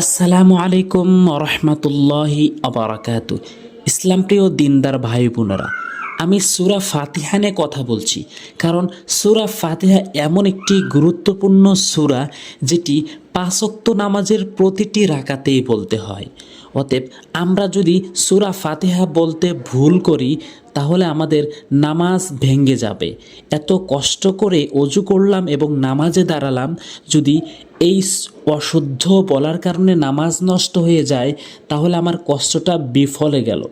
আসসালামু আলাইকুম রহমতুল্লাহি আবরাকাত ইসলাম প্রিয় দিনদার ভাই বোনেরা, আমি সুরা ফাতিহা নিয়ে কথা বলছি কারণ সুরা ফাতিহা এমন একটি গুরুত্বপূর্ণ সুরা যেটি পাঁচক্ত নামাজের প্রতিটি রাকাতেই বলতে হয়। অতএব আমরা যদি সুরা ফাতেহা বলতে ভুল করি, তাহলে আমাদের নামাজ ভেঙ্গে যাবে। এত কষ্ট করে অজু করলাম এবং নামাজে দাঁড়ালাম, যদি এই অশুদ্ধ বলার কারণে নামাজ নষ্ট হয়ে যায়, তাহলে আমার কষ্টটা বিফলে গেল।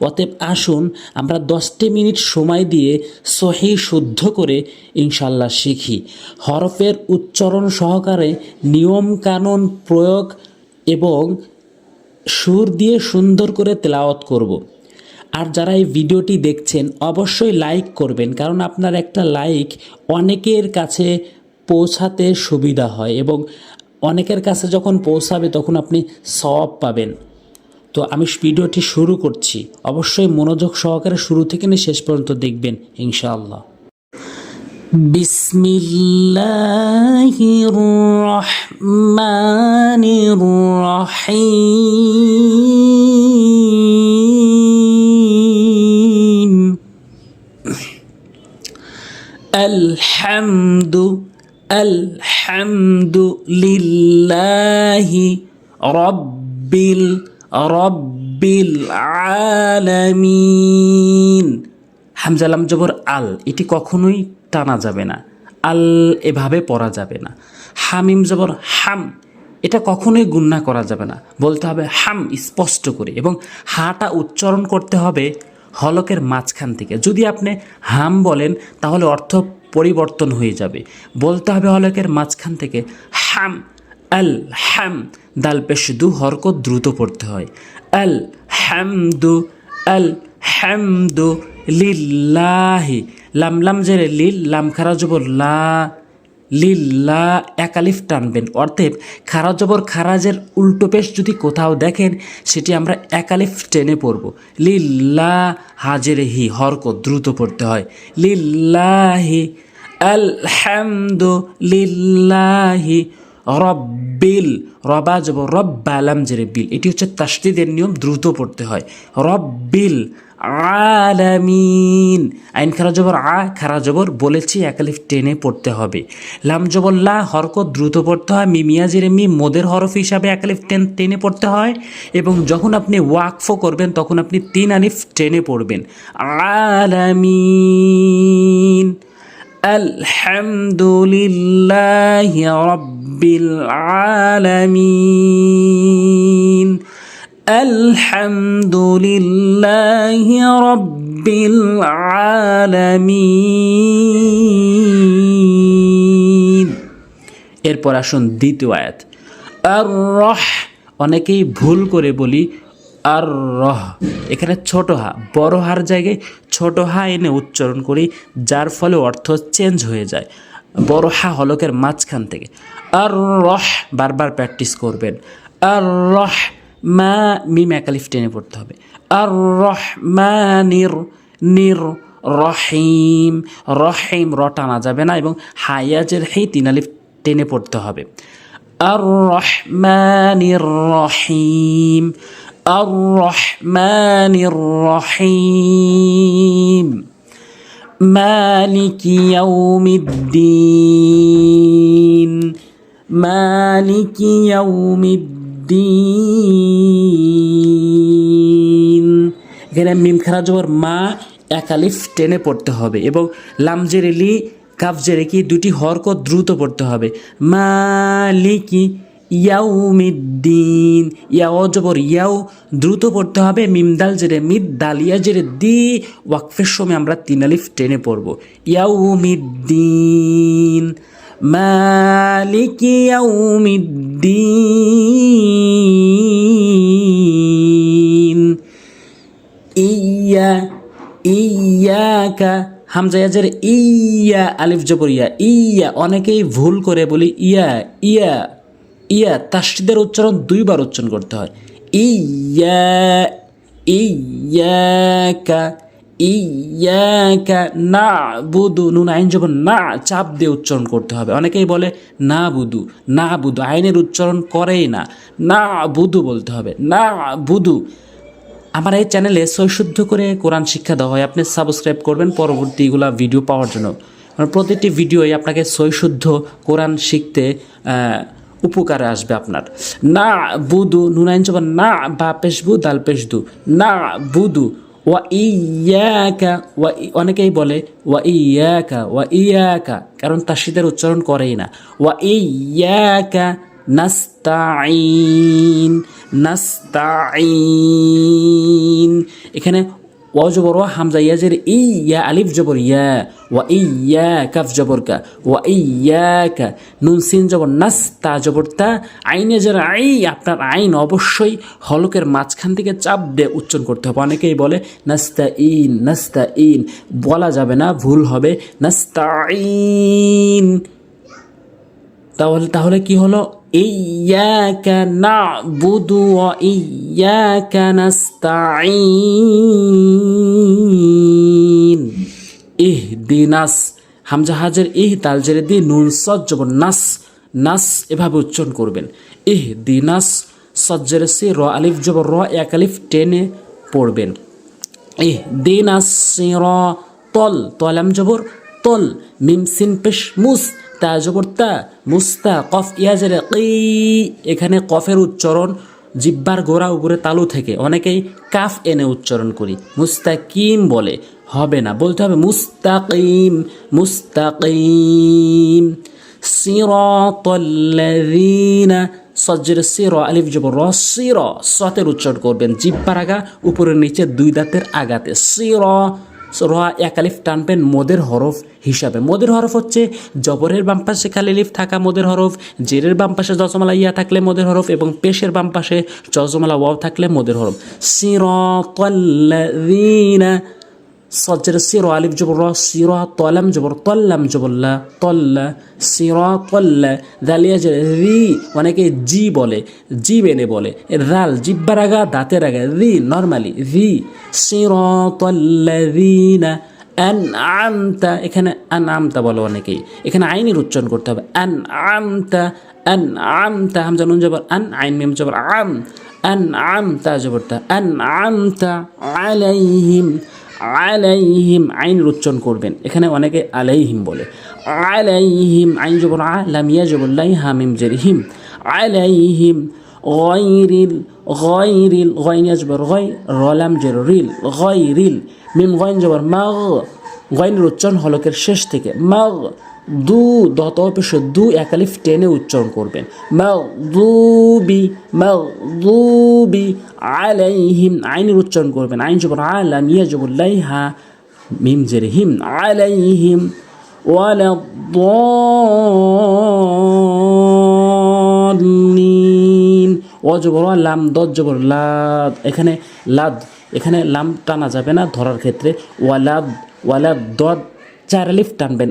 অতএব আসুন আমরা দশটি মিনিট সময় দিয়ে সহি শুদ্ধ করে ইনশাল্লাহ শিখি। হরফের উচ্চারণ সহকারে নিয়ম কানুন প্রয়োগ এবং সুর দিয়ে সুন্দর করে তেলাওয়াত করব। আর যারা এই ভিডিওটি দেখছেন, অবশ্যই লাইক করবেন, কারণ আপনার একটা লাইক অনেকের কাছে পৌঁছাতে সুবিধা হয় এবং অনেকের কাছে যখন পৌঁছাবে তখন আপনি সব পাবেন। তো আমি ভিডিওটি শুরু করছি। অবশ্যই মনোযোগ সহকারে শুরু থেকে নিয়ে শেষ পর্যন্ত দেখবেন, ইনশাআল্লাহ। بسم الله الرحمن الرحيم. الحمد الحمد لله رب رب العالمين. হামজা লাম জবর আল, এটি কখনোই টানা যাবে না। আল এভাবে পড়া যাবে না। হামিম জবর হাম, এটা কখনোই গুন্না করা যাবে না। বলতে হবে হাম, স্পষ্ট করে। এবং হাটা উচ্চারণ করতে হবে হলকের মাঝখান থেকে। যদি আপনি হাম বলেন, তাহলে অর্থ পরিবর্তন হয়ে যাবে। বলতে হবে হলকের মাঝখান থেকে হাম, আল হ্যাম দাল পেশ দু, হরকত দ্রুত পড়তে হয়। আল হ্যামদু আল হ্যামদু লিল্লাহি, লাম লাম জেরে লিল, লাম খারা জবর লা, লিল্লা একালিফ টানবেন। অর্থেব খারা জবর খারাজের উল্টো পেশ যদি কোথাও দেখেন, সেটি আমরা একালিফ টেনে পড়ব। লিল্লা হাজের হি, হরক দ্রুত পড়তে হয়। লিল্লাহি আলহামদু লিল্লাহি রব্বিল, রবা যাব রব্বা আলাম জেরে বিল। এটি হচ্ছে তাসদিদের নিয়ম, দ্রুত পড়তে হয়। রব্বিল আলামিন। আইন খারা জবর আ, খারা জবর বলেছি একালিফ টেনে পড়তে হবে। লাম জবর লা হরক দ্রুত পড়তে হয়। মিমিয়াজির মি মোদের হরফ হিসাবে একালিফ টেন, টেনে পড়তে হয়। এবং যখন আপনি ওয়াকফ করবেন, তখন আপনি তিন আলিফ টেনে পড়বেন। আলামিন। আলহামদুলিল্লাহ রব্বিল আলামিন। الحمد لله رب العالمين এরপর আসুন দ্বিতীয় আয়াত আর রহ অনেকেই ভুল করে বলি আর রহ এখানে ছোট হা বড় হার জায়গায় ছোট হা এনে উচ্চারণ করি যার ফলে অর্থ চেঞ্জ হয়ে যায় বড় হা হলকের মাঝখান থেকে আর রহ বারবার প্র্যাকটিস করবেন আর রহ মা মিম একালিফ টেনে পড়তে হবে আর রহ মা নির নির রহিম রহিম র টানা যাবে না এবং হায়াজের হেই তিন আলিফ টেনে পড়তে হবে আর রহমানির রহিম আর রহমানির রহিম مالك يوم الدين مالك يوم الدين এখানে মিম খারা জবর মা একালিফ টেনে পড়তে হবে এবং লামজের এলি কাফজেরে কি দুটি হরকত দ্রুত পড়তে হবে। মালিকি ইয়াউমিদ্দিন ইয়াও জবর ইয়াও দ্রুত পড়তে হবে মিমদাল জেরে মিদ দালিয়া জেরে দি, ওয়াকফের সময় আমরা তিন আলিফ টেনে পড়ব। ইয়াউমিদ্দিন, মালিকি ইয়াউমিদ্দিন। ইয়া, ইয়াকা হামজা ইয়াজের ইয়া, আলিফ জবর ইয়া ইয়া। অনেকেই ভুল করে বলি ইয়া ইয়া ইয়া। তাসদিদের উচ্চারণ দুইবার উচ্চারণ করতে হয়। ইয়া, ইয়াকা ইয়াকা না বুদু নুন আইন যখন না চাপ দিয়ে উচ্চারণ করতে হবে। অনেকেই বলে না বুদু না বুদু আইনের উচ্চারণ করেই না। না বুদু বলতে হবে। না বুদু আমার এই চ্যানেলে সৈশুদ্ধ করে কোরআন শিক্ষা দেওয়া হয়। আপনি সাবস্ক্রাইব করবেন পরবর্তীগুলা ভিডিও পাওয়ার জন্য। প্রতিটি ভিডিওই আপনাকে সৈশুদ্ধ কোরআন শিখতে উপকারে আসবে আপনার। না বুদু নুনাইন না বা পেশবু দাল পেশদু না বুদু ওয়া ইয়াকা ওয়া অনেকেই বলে ওয়া ইয়াকা ওয়া ইয়াকা কারণ তাসিদের উচ্চারণ করেই না। ওয়া ইয়াকা নাস্তাইন নাস্তাইন এখানে ওয়া জবর, ওয়া হামজা ইয়াজের ই ইয়া আলিফ জবর, ইয়া, ওয়া ইয়া কাফ জবর কা, ওয়া ইয়াকা নুন সিন জবর, নাস, তা জবর, তা আইনে যার আই, আপনার আইন অবশ্যই হলকের মাঝখান থেকে চাপ দিয়ে উচ্চারণ করতে হবে। অনেকেই বলে নাস্তা ইন নাস্তা ইন, বলা যাবে না, ভুল হবে নাস্তা ইন তাহলে তাহলে কি হলো? নাবুদু ওয়া ইয়াকা নাস্তাঈন ইহদিনাস হামজা হাজের ইহ তাল জেরে দিয়ে নুন সজ জবর নাস নাস এভাবে উচ্চারণ করবেন। ইহদিনাস সজ্জের সে র আলিফ জবর র এক আলিফ টেনে পড়বেন। ইহ দিন তল তলাম জবর তল মিম সিন পেশ মুস তা জবর মুস্তা, কফ ইয়াজের কি? এখানে কফের উচ্চারণ জিব্বার গোড়া উপরে তালু থেকে। অনেকেই কাফ এনে উচ্চারণ করি। মুস্তাকিম বলে। হবে না। বলতে হবে মুস্তাকিম মুস্তাকিম। সিরাতাল্লাযীনা সজ্জের সির, আলিফ র, সির। সতের উচ্চারণ করবেন। জিব্বার আগা, উপরের নিচে দুই দাঁতের আগাতে সির র একালিফ টানবেন মদের হরফ হিসাবে। মদের হরফ হচ্ছে জবরের বাম পাশে খালি লিফ থাকা মদের হরফ, জেরের বাম পাশে জজমালা ইয়া থাকলে মদের হরফ এবং পেশের বাম পাশে জজমালা ওয়াও থাকলে মদের হরফ। সিরাতাল্লাযীনা সজ্জের সির আলিফ জবর র, সির তলাম জবর, তল্লাম জবল্লা তল্লা, সির তল্লা, দালিয়া রি, অনেকে জি বলে, জি বেনে বলে রাল জিব্বার আগা দাঁতের আগা রি নর্মালি রি, সির তল্লা রিনা, আন আমতা, এখানে আন আমতা বলো অনেকেই, এখানে আইনের উচ্চারণ করতে হবে, আন আমতা অ্যান আমতা, হামজা নুন জবর, আন আইন মিম জবর, আম, আন আমতা জবরটা, আন আমতা আলাইহিম আলাইহিম আইন উচ্চারণ করবেন। এখানে অনেকে আলাইহিম বলে। আলাইহিম আইন জবর আ লামিয়া লাই হামিম জের হিম আলাইহিম গয়রিল গয়নিয়া জবর গয়, রলাম জের রিল গয়রিল, মিম গয়ন জবর মাগ গয়নের উচ্চারণ হলকের শেষ থেকে মাগ, দু, দত দু একালিফ টেনে উচ্চারণ করবেন। মাগদুবি মাগদুবি আলাইহিম, আইনের উচ্চারণ করবেন। আইন জবর আলাম, ইয়া জবর লাইহা, মিম জের হিম, আলাইহিম ওয়ালা দনিন অজবর লাম দত লাদ। এখানে লাদ, এখানে লাম টানা যাবে না ধরার ক্ষেত্রে। ওয়ালাদ ওয়ালাদ দদ চার আলিফ টানবেন।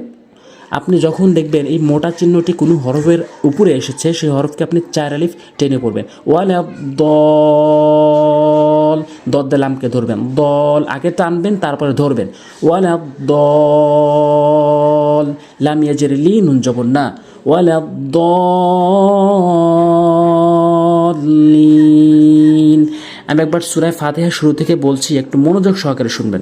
আপনি যখন দেখবেন এই মোটা চিহ্নটি কোনো হরফের উপরে এসেছে, সেই হরফকে আপনি চার আলিফ টেনে পড়বেন। ওয়ালা দল, দদ লামকে ধরবেন। দল আগে টানবেন, তারপরে ধরবেন। ওয়ালা দল লামিয়া ইয়াজের লি, নুন জবর না। ওয়ালা দলিন আমি একবার সুরায় ফাতেহা শুরু থেকে বলছি, একটু মনোযোগ সহকারে শুনবেন।